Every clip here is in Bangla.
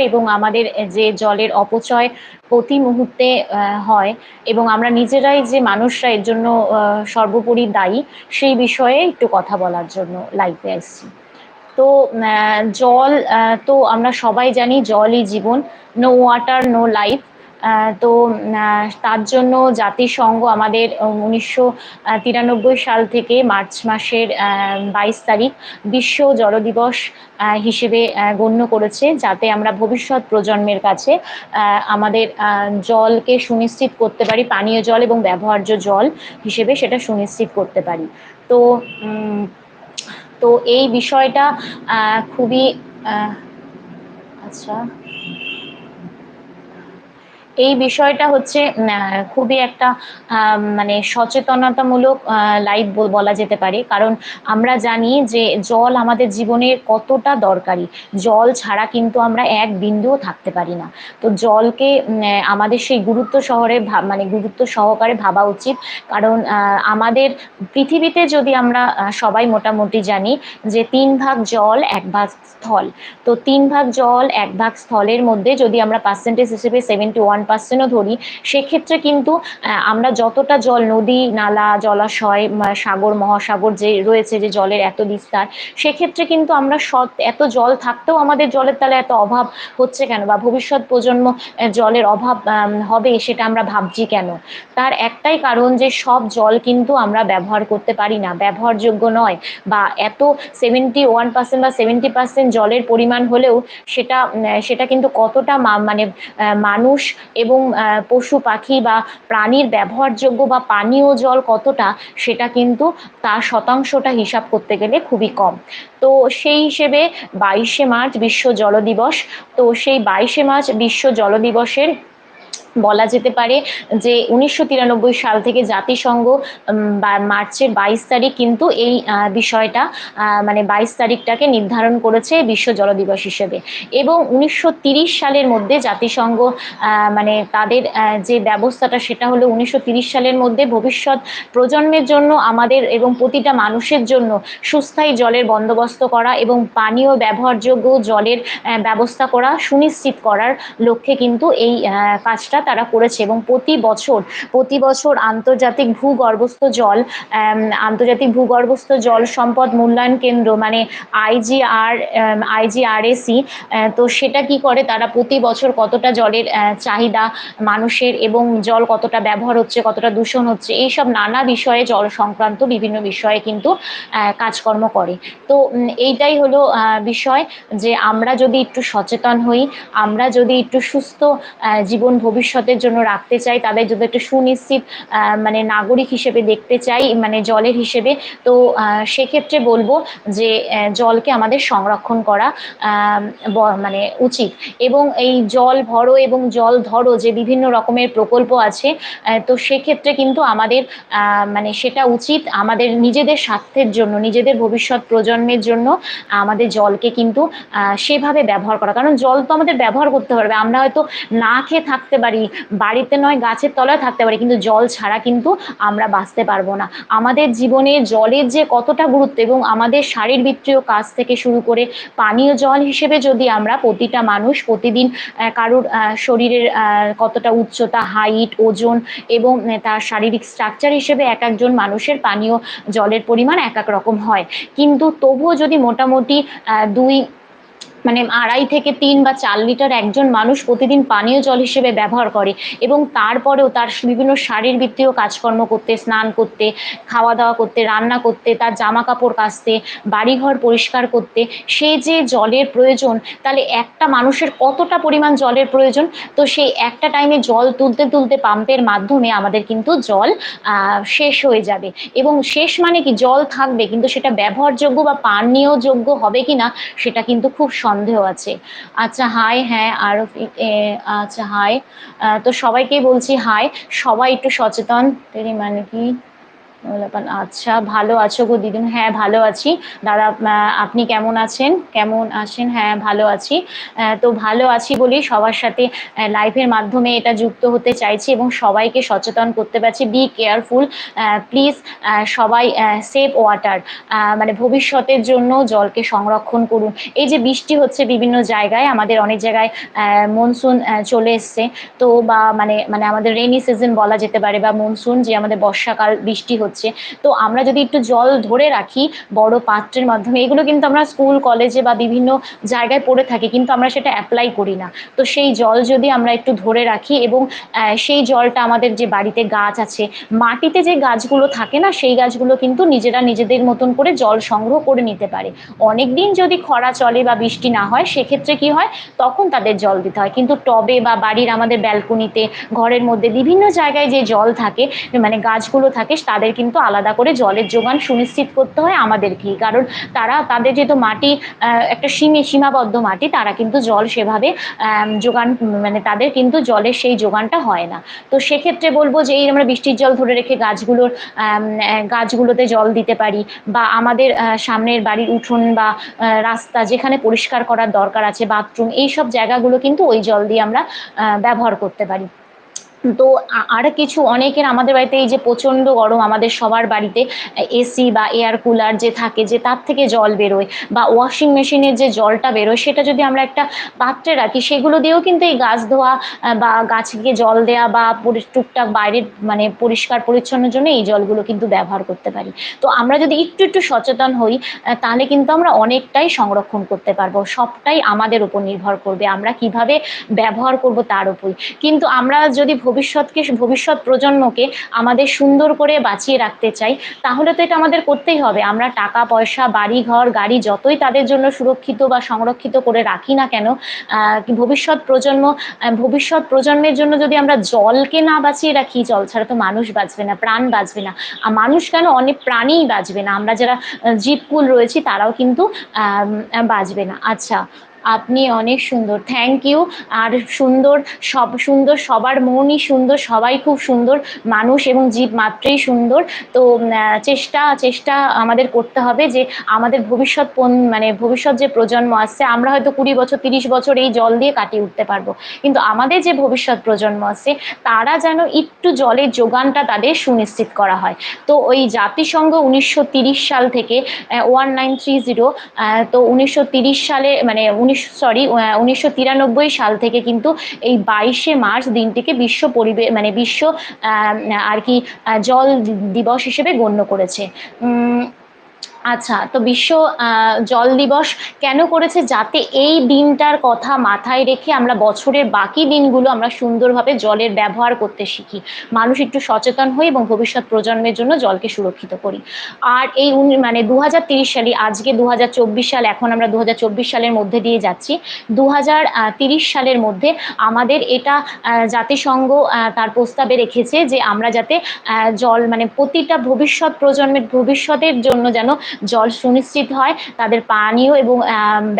এবং আমাদের যে জলের অপচয় প্রতি মুহূর্তে হয় এবং আমরা নিজেরাই যে মানুষরা এর জন্য সর্বোপরি দায়ী, সেই বিষয়ে একটু কথা বলার জন্য লাইফে আসছি। তো জল তো আমরা সবাই জানি জলই জীবন। নো ওয়াটার নো লাইফ তো তার জন্য জাতিসংঘ আমাদের উনিশশো তিরানব্বই সাল থেকে মার্চ মাসের বাইশ তারিখ বিশ্ব জল দিবস হিসেবে গণ্য করেছে যাতে আমরা ভবিষ্যৎ প্রজন্মের কাছে আমাদের জলকে সুনিশ্চিত করতে পারি, পানীয় জল এবং ব্যবহার্য জল হিসেবে সেটা সুনিশ্চিত করতে পারি। তো তো এই বিষয়টা খুবই আচ্ছা। এই বিষয়টা হচ্ছে খুবই একটা মানে সচেতনতামূলক লাইভ বলা যেতে পারে। কারণ আমরা জানি যে জল আমাদের জীবনে কতটা দরকারি। জল ছাড়া কিন্তু আমরা এক বিন্দুও থাকতে পারি না। তো জলকে আমাদের সেই গুরুত্ব শহরে মানে গুরুত্ব সহকারে ভাবা উচিত। কারণ আমাদের পৃথিবীতে যদি আমরা সবাই মোটামুটি জানি যে তিন ভাগ জল, এক ভাগ স্থল। তো তিন ভাগ জল, এক ভাগ স্থলের মধ্যে যদি আমরা পার্সেন্টেজ হিসেবে সেভেন্টি ওয়ান পার্সেন্টও ধরি, সেক্ষেত্রে কিন্তু আমরা যতটা জল, নদী, নালা, জলাশয় সাগর, মহাসাগর যে রয়েছে, যে জলের এত বিস্তার, সেক্ষেত্রে কিন্তু আমরা সৎ, এত জল থাকতেও আমাদের জলের তালে এত অভাব হচ্ছে কেন? বা ভবিষ্যৎ প্রজন্ম জলের অভাব হবে সেটা আমরা ভাবছি কেন? তার একটাই কারণ যে সব জল কিন্তু আমরা ব্যবহার করতে পারি না। ব্যবহারযোগ্য নয় বা এত সেভেন্টি ওয়ান পার্সেন্ট বা সেভেন্টি পার্সেন্ট জলের পরিমাণ হলেও সেটা সেটা কিন্তু কতটা মানে মানুষ এবং পশু পাখি বা প্রাণীর ব্যবহারযোগ্য বা পানীয় জল কতটা সেটা কিন্তু তার শতাংশটা হিসাব করতে গেলে খুবই কম। তো সেই হিসেবে বাইশে মার্চ বিশ্ব জল দিবস, তো সেই বাইশে মার্চ বিশ্ব জল দিবসের বলা যেতে পারে যে উনিশশো তিরানব্বই সাল থেকে জাতিসংঘ মার্চের বাইশ তারিখ কিন্তু এই বিষয়টা মানে বাইশ তারিখটাকে নির্ধারণ করেছে বিশ্ব জল দিবস হিসেবে। এবং উনিশশো সালের মধ্যে জাতিসংঘ মানে তাদের যে ব্যবস্থাটা সেটা হলো উনিশশো সালের মধ্যে ভবিষ্যৎ প্রজন্মের জন্য আমাদের এবং প্রতিটা মানুষের জন্য সুস্থায়ী জলের বন্দোবস্ত করা এবং পানীয় ব্যবহারযোগ্য জলের ব্যবস্থা করা সুনিশ্চিত করার লক্ষ্যে কিন্তু এই কাজটা তারা করেছে এবং প্রতি বছর প্রতি বছর আন্তর্জাতিক ভূগর্ভস্থ জল আন্তর্জাতিক ভূগর্ভস্থ জল সম্পদ মূল্যায়ন কেন্দ্র মানে আইজিআর আইজিআরএসি তো সেটা কি করে? তারা প্রতি বছর কতটা জলের চাহিদা মানুষের এবং জল কতটা ব্যবহার হচ্ছে, কতটা দূষণ হচ্ছে, এইসব নানা বিষয়ে জল সংক্রান্ত বিভিন্ন বিষয়ে কিন্তু কাজকর্ম করে। তো এইটাই হলো বিষয় যে আমরা যদি একটু সচেতন হই, আমরা যদি একটু সুস্থ জীবন ভবিষ্যৎ ভবিষ্যতের জন্য রাখতে চাই, তাদের যদি একটু সুনিশ্চিত মানে নাগরিক হিসেবে দেখতে চাই মানে জলের হিসেবে। তো সেক্ষেত্রে বলব যে জলকে আমাদের সংরক্ষণ করা মানে উচিত। এবং এই জল ভরো এবং জল ধরো যে বিভিন্ন রকমের প্রকল্প আছে তো সেক্ষেত্রে কিন্তু আমাদের মানে সেটা উচিত আমাদের নিজেদের স্বার্থের জন্য, নিজেদের ভবিষ্যৎ প্রজন্মের জন্য আমাদের জলকে কিন্তু সেভাবে ব্যবহার করা। কারণ জল তো আমাদের ব্যবহার করতে পারবে। আমরা হয়তো না খেয়ে থাকতে পারি বাড়িতে নয়, গাছের তলায় থাকতে পারি, কিন্তু জল ছাড়া কিন্তু আমরা বাঁচতে পারব না। আমাদের জীবনে জলের যে কতটা গুরুত্ব এবং আমাদের শারীরবৃত্তীয় কাজ থেকে শুরু করে পানীয় জল হিসেবে যদি আমরা প্রতিটা মানুষ প্রতিদিন কারুর শরীরের কতটা উচ্চতা হাইট ওজন এবং তার শারীরিক স্ট্রাকচার হিসেবে এক একজন মানুষের পানীয় জলের পরিমাণ এক এক রকম হয়। কিন্তু তবুও যদি মোটামুটি দুই মানে আড়াই থেকে তিন বা চার লিটার একজন মানুষ প্রতিদিন পানীয় জল হিসেবে ব্যবহার করে এবং তারপরেও তার বিভিন্ন শারীরবৃত্তীয় কাজকর্ম করতে, স্নান করতে খাওয়া দাওয়া করতে, রান্না করতে, তার জামা কাপড় কাচতে, বাড়িঘর পরিষ্কার করতে, সে যে জলের প্রয়োজন, তাহলে একটা মানুষের কতটা পরিমাণ জলের প্রয়োজন? তো সেই একটা টাইমে জল তুলতে তুলতে পাম্পের মাধ্যমে আমাদের কিন্তু জল শেষ হয়ে যাবে। এবং শেষ মানে কি? জল থাকবে, কিন্তু সেটা ব্যবহারযোগ্য বা পানীয়যোগ্য হবে কি না সেটা কিন্তু খুব সন্দেহ আছে। আচ্ছা হাই হ্যাঁ আরও আচ্ছা হাই তো সবাইকেই বলছি হাই সবাই একটু সচেতন। মানে কি? আচ্ছা ভালো আছো গো দিদিন হ্যাঁ ভালো আছি। দাদা আপনি কেমন আছেন? কেমন আছেন? হ্যাঁ ভালো আছি। তো ভালো আছি বলেই সবার সাথে লাইভের মাধ্যমে এটা যুক্ত হতে চাইছি এবং সবাইকে সচেতন করতে পারছি। বি কেয়ারফুল প্লিজ সবাই সেভ ওয়াটার মানে ভবিষ্যতের জন্য জলকে সংরক্ষণ করুন। এই যে বৃষ্টি হচ্ছে বিভিন্ন জায়গায়, আমাদের অনেক জায়গায় মনসুন চলে এসছে। তো বা মানে মানে আমাদের রেনি সিজন বলা যেতে পারে বা মনসুন যে আমাদের বর্ষাকাল বৃষ্টি হচ্ছে তো আমরা যদি একটু জল ধরে রাখি বড় পাত্রের মাধ্যমে, এগুলো কিন্তু আমরা স্কুল, কলেজে বা বিভিন্ন জায়গায় পড়ে থাকি, কিন্তু আমরা সেটা অ্যাপ্লাই করি না। তো সেই জল যদি আমরা একটু ধরে রাখি এবং সেই জলটা আমাদের যে বাড়িতে গাছ আছে, মাটিতে যে গাছগুলো থাকে না, সেই গাছগুলো কিন্তু নিজেরা নিজেদের মতন করে জল সংগ্রহ করে নিতে পারে। অনেক দিন যদি খরা চলে বা বৃষ্টি না হয়, সেক্ষেত্রে কি হয়? তখন তাদের জল দিতে হয়। কিন্তু টবে বা বাড়ির আমাদের ব্যালকনিতে ঘরের মধ্যে বিভিন্ন জায়গায় যে জল থাকে মানে গাছগুলো থাকে, তাদের কিন্তু আলাদা করে জলের যোগান সুনিশ্চিত করতে হয় আমাদেরকেই। কারণ তারা তাদের যেহেতু মাটি একটা সীমে, সীমাবদ্ধ মাটি, তারা কিন্তু জল সেভাবে যোগান মানে তাদের কিন্তু জলের সেই যোগানটা হয় না। তো সেক্ষেত্রে বলব যে এই আমরা বৃষ্টির জল ধরে রেখে গাছগুলোর গাছগুলোতে জল দিতে পারি বা আমাদের সামনের বাড়ির উঠোন বা রাস্তা যেখানে পরিষ্কার করার দরকার আছে, বাথরুম এই সব জায়গাগুলো কিন্তু ওই জল দিয়ে আমরা ব্যবহার করতে পারি। তো আর কিছু অনেকের আমাদের বাড়িতে এই যে প্রচণ্ড গরম, আমাদের সবার বাড়িতে এসি বা এয়ার কুলার যে থাকে, যে তার থেকে জল বেরোয় বা ওয়াশিং মেশিনের যে জলটা বেরোয়, সেটা যদি আমরা একটা পাত্রে রাখি, সেগুলো দিয়েও কিন্তু এই গাছ ধোয়া বা গাছকে জল দেওয়া বা টুকটাক বাইরের মানে পরিষ্কার পরিচ্ছন্নের জন্য এই জলগুলো কিন্তু ব্যবহার করতে পারি। তো আমরা যদি একটু একটু সচেতন হই তাহলে কিন্তু আমরা অনেকটাই সংরক্ষণ করতে পারব, সবটাই আমাদের উপর নির্ভর করবে, আমরা কীভাবে ব্যবহার করব তার উপরই। কিন্তু আমরা যদি ভবিষ্যৎকে, ভবিষ্যৎ প্রজন্মকে আমাদের সুন্দর করে বাঁচিয়ে রাখতে চাই, তাহলে তো এটা আমাদের করতেই হবে। আমরা টাকা, পয়সা, বাড়ি, ঘর, গাড়ি যতই তাদের জন্য সুরক্ষিত বা সংরক্ষিত করে রাখি না কেন ভবিষ্যৎ প্রজন্ম ভবিষ্যৎ প্রজন্মের জন্য যদি আমরা জলকে না বাঁচিয়ে রাখি, জল ছাড়া তো মানুষ বাঁচবে না, প্রাণ বাঁচবে না। মানুষ কেন অনেক প্রাণীই বাঁচবে না? আমরা যারা জীবকুল রয়েছি তারাও কিন্তু বাঁচবে না। আচ্ছা আপনি অনেক সুন্দর থ্যাংক ইউ আর সুন্দর সব, সুন্দর সবার মনই সুন্দর, সবাই খুব সুন্দর, মানুষ এবং জীব মাত্রেই সুন্দর। তো চেষ্টা চেষ্টা আমাদের করতে হবে যে আমাদের ভবিষ্যৎ মানে ভবিষ্যৎ যে প্রজন্ম আসছে, আমরা হয়তো কুড়ি বছর, তিরিশ বছর এই জল দিয়ে কাটিয়ে উঠতে পারব। কিন্তু আমাদের যে ভবিষ্যৎ প্রজন্ম আছে তারা যেন একটু জলের যোগানটা তাদের সুনিশ্চিত করা হয়। তো ওই জাতিসংঘ উনিশশো সাল থেকে ওয়ান নাইন থ্রি জিরো তো উনিশশো সালে মানে সরি উনিশশো তিরানব্বই সাল থেকে কিন্তু এই বাইশে মার্চ দিনটিকে বিশ্ব পরিবেশ মানে বিশ্ব আর কি জল দিবস হিসেবে গণ্য করেছে। আচ্ছা তো বিশ্ব জল দিবস কেন করেছে যাতে এই দিনটার কথা মাথায় রেখে আমরা বছরের বাকি দিনগুলো আমরা সুন্দরভাবে জলের ব্যবহার করতে শিখি? মানুষ একটু সচেতন হই এবং ভবিষ্যৎ প্রজন্মের জন্য জলকে সুরক্ষিত করি। আর এই মানে দু সালে, আজকে দু হাজার চব্বিশ সাল, এখন আমরা দু হাজার চব্বিশ সালের মধ্যে দিয়ে যাচ্ছি। দু সালের মধ্যে আমাদের এটা জাতিসংঘ তার প্রস্তাবে রেখেছে যে আমরা যাতে জল মানে প্রতিটা ভবিষ্যৎ প্রজন্মের ভবিষ্যতের জন্য যেন জল সুনিশ্চিত হয়, তাদের পানীয় এবং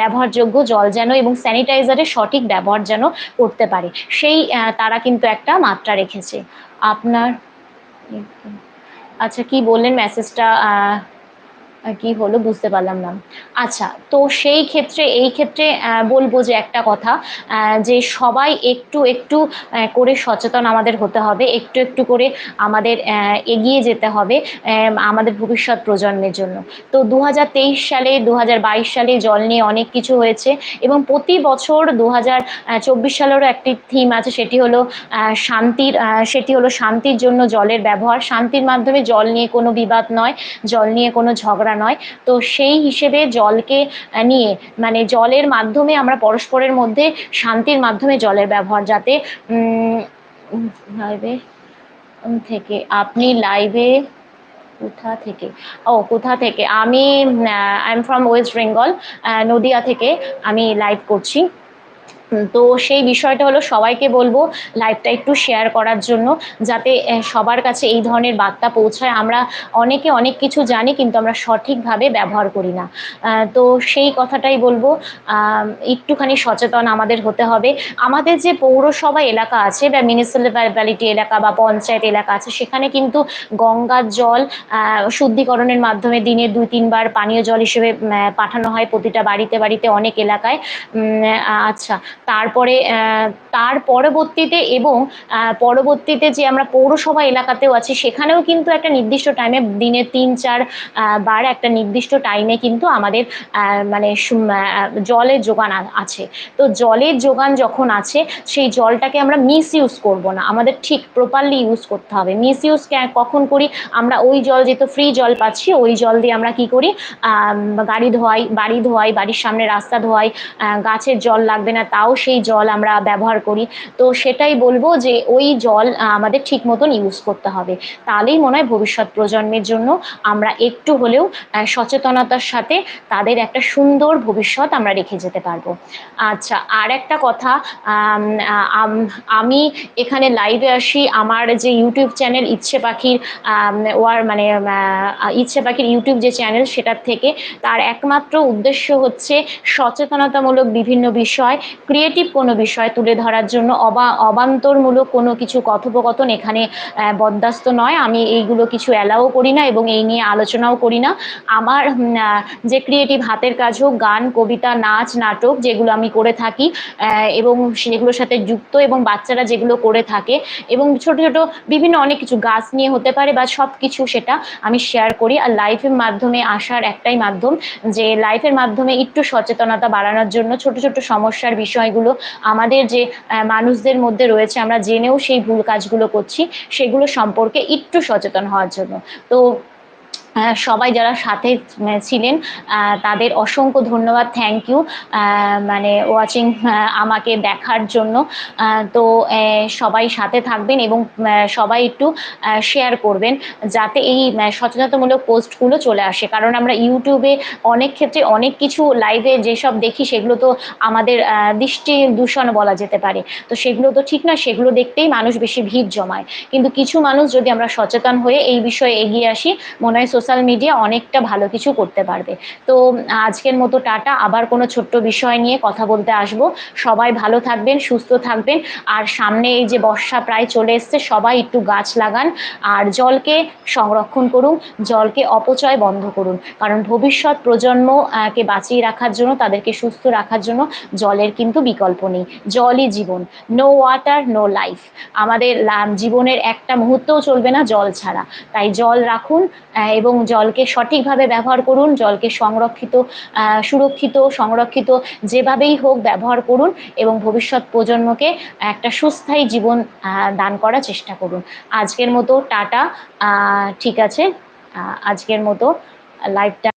ব্যবহারযোগ্য জল যেন এবং স্যানিটাইজারের সঠিক ব্যবহার যেন করতে পারে। সেই তারা কিন্তু একটা মাত্রা রেখেছে। আপনার আচ্ছা কি বললেন মেসেজটা কি হলো বুঝতে পারলাম না। আচ্ছা তো সেই ক্ষেত্রে, এই ক্ষেত্রে বলব যে একটা কথা যে সবাই একটু একটু করে সচেতন আমাদের হতে হবে, একটু একটু করে আমাদের এগিয়ে যেতে হবে আমাদের ভবিষ্যৎ প্রজন্মের জন্য। তো দু হাজার তেইশ সালে দু হাজার বাইশ সালে জল নিয়ে অনেক কিছু হয়েছে এবং প্রতি বছর দু হাজার চব্বিশ সালেরও একটি থিম আছে, সেটি হলো শান্তির সেটি হলো শান্তির জন্য জলের ব্যবহার। শান্তির মাধ্যমে জল নিয়ে কোনো বিবাদ নয়, জল নিয়ে কোনো ঝগড়া করা নয়। তো সেই হিসেবে জলকে নিয়ে মানে জলের মাধ্যমে আমরা পরস্পরের মধ্যে শান্তির মাধ্যমে জলের ব্যবহার যাতে লাইভে থেকে, আপনি লাইভে কোথা থেকে? ও, কোথা থেকে? আমি I am from West Bengal Nadia থেকে আমি লাইভ করছি। তো সেই বিষয়টা হলো সবাইকে বলব লাইভটা একটু শেয়ার করার জন্য যাতে সবার কাছে এই ধরনের বার্তা পৌঁছায়। আমরা অনেকে অনেক কিছু জানি কিন্তু আমরা সঠিকভাবে ব্যবহার করি না। তো সেই কথাটাই বলব একটুখানি সচেতন আমাদের হতে হবে। আমাদের যে পৌরসভা এলাকা আছে বা মিউনিসিপ্যালিটি এলাকা বা পঞ্চায়েত এলাকা আছে, সেখানে কিন্তু গঙ্গার জল শুদ্ধিকরণের মাধ্যমে দিনে দুই, তিনবার পানীয় জল হিসেবে পাঠানো হয় প্রতিটা বাড়িতে বাড়িতে অনেক এলাকায়। আচ্ছা তারপরে তার পরবর্তীতে এবং পরবর্তীতে যে আমরা পৌরসভা এলাকাতেও আছি, সেখানেও কিন্তু একটা নির্দিষ্ট টাইমে দিনে তিন, চার বার একটা নির্দিষ্ট টাইমে কিন্তু আমাদের মানে জলের যোগান আছে। তো জলের যোগান যখন আছে, সেই জলটাকে আমরা মিস ইউজ করব না। আমাদের ঠিক প্রপারলি ইউজ করতে হবে। মিস ইউজ কখন করি? আমরা ওই জল যেহেতু ফ্রি জল পাচ্ছি, ওই জল দিয়ে আমরা কি করি? গাড়ি ধোয়াই, বাড়ি ধোয়াই, বাড়ির সামনে রাস্তা ধোয়াই গাছের জল লাগবে না, তাও সেই জল আমরা ব্যবহার করি। তো সেটাই বলব যে ওই জল আমাদের ঠিক মতন ইউজ করতে হবে। তাহলেই মনে হয় ভবিষ্যৎ প্রজন্মের জন্য আমরা একটু হলেও সচেতনতার সাথে তাদের একটা সুন্দর ভবিষ্যৎ আমরা রেখে যেতে পারব। আচ্ছা আর একটা কথা, আমি এখানে লাইভে আসি। আমার যে ইউটিউব চ্যানেল ইচ্ছে পাখির ওয়ার মানে ইচ্ছে পাখির ইউটিউব যে চ্যানেল সেটার থেকে, তার একমাত্র উদ্দেশ্য হচ্ছে সচেতনতামূলক বিভিন্ন বিষয় ক্রিয়েটিভ কোনো বিষয় তুলে ধরার জন্য অবা, অবান্তরমূলক কোনো কিছু কথোপকথন এখানে বরদাস্ত নয়। আমি এইগুলো কিছু অ্যালাও করি না এবং এই নিয়ে আলোচনাও করি না। আমার যে ক্রিয়েটিভ হাতের কাজ হোক, গান, কবিতা, নাচ, নাটক যেগুলো আমি করে থাকি এবং সেগুলোর সাথে যুক্ত এবং বাচ্চারা যেগুলো করে থাকে এবং ছোট ছোট বিভিন্ন অনেক কিছু গাছ নিয়ে হতে পারে বা সব কিছু সেটা আমি শেয়ার করি। আর লাইফের মাধ্যমে আসার একটাই মাধ্যম যে লাইফের মাধ্যমে একটু সচেতনতা বাড়ানোর জন্য ছোট ছোট সমস্যার বিষয়গুলো, আমাদের যে মানুষদের মধ্যে রয়েছে, আমরা জেনেও সেই ভুল কাজগুলো করছি, সেগুলো সম্পর্কে একটু সচেতন হওয়ার জন্য। তো সবাই যারা সাথে ছিলেন তাদের অসংখ্য ধন্যবাদ থ্যাংক ইউ মানে ওয়াচিং আমাকে দেখার জন্য। তো সবাই সাথে থাকবেন এবং সবাই একটু শেয়ার করবেন যাতে এই সচেতনতামূলক পোস্টগুলো চলে আসে। কারণ আমরা ইউটিউবে অনেক ক্ষেত্রে অনেক কিছু লাইভে যেসব দেখি, সেগুলো তো আমাদের দৃষ্টি দূষণ বলা যেতে পারে। তো সেগুলো তো ঠিক না, সেগুলো দেখতেই মানুষ বেশি ভিড় জমায়। কিন্তু কিছু মানুষ যদি আমরা সচেতন হয়ে এই বিষয়ে এগিয়ে আসি, মনে হয় সোশ্যাল মিডিয়া অনেকটা ভালো কিছু করতে পারবে। তো আজকের মতো টাটা। আবার কোনো ছোট্ট বিষয় নিয়ে কথা বলতে আসব। সবাই ভালো থাকবেন, সুস্থ থাকবেন। আর সামনে এই যে বর্ষা প্রায় চলে এসছে, সবাই একটু গাছ লাগান। আর জলকে সংরক্ষণ করুন, জলকে অপচয় বন্ধ করুন। কারণ ভবিষ্যৎ প্রজন্ম কে বাঁচিয়ে রাখার জন্য, তাদেরকে সুস্থ রাখার জন্য জলের কিন্তু বিকল্প নেই। জলই জীবন। নো ওয়াটার নো লাইফ আমাদের জীবনের একটা মুহূর্তও চলবে না জল ছাড়া। তাই জল রাখুন এবং জলকে সঠিকভাবে ব্যবহার করুন, জলকে সংরক্ষিত সুরক্ষিত, সংরক্ষিত যেভাবেই হোক ব্যবহার করুন এবং ভবিষ্যৎ প্রজন্মকে একটা সুস্থায়ী জীবন দান করার চেষ্টা করুন। আজকের মতো টাটা। ঠিক আছে। আজকের মতো লাইভটা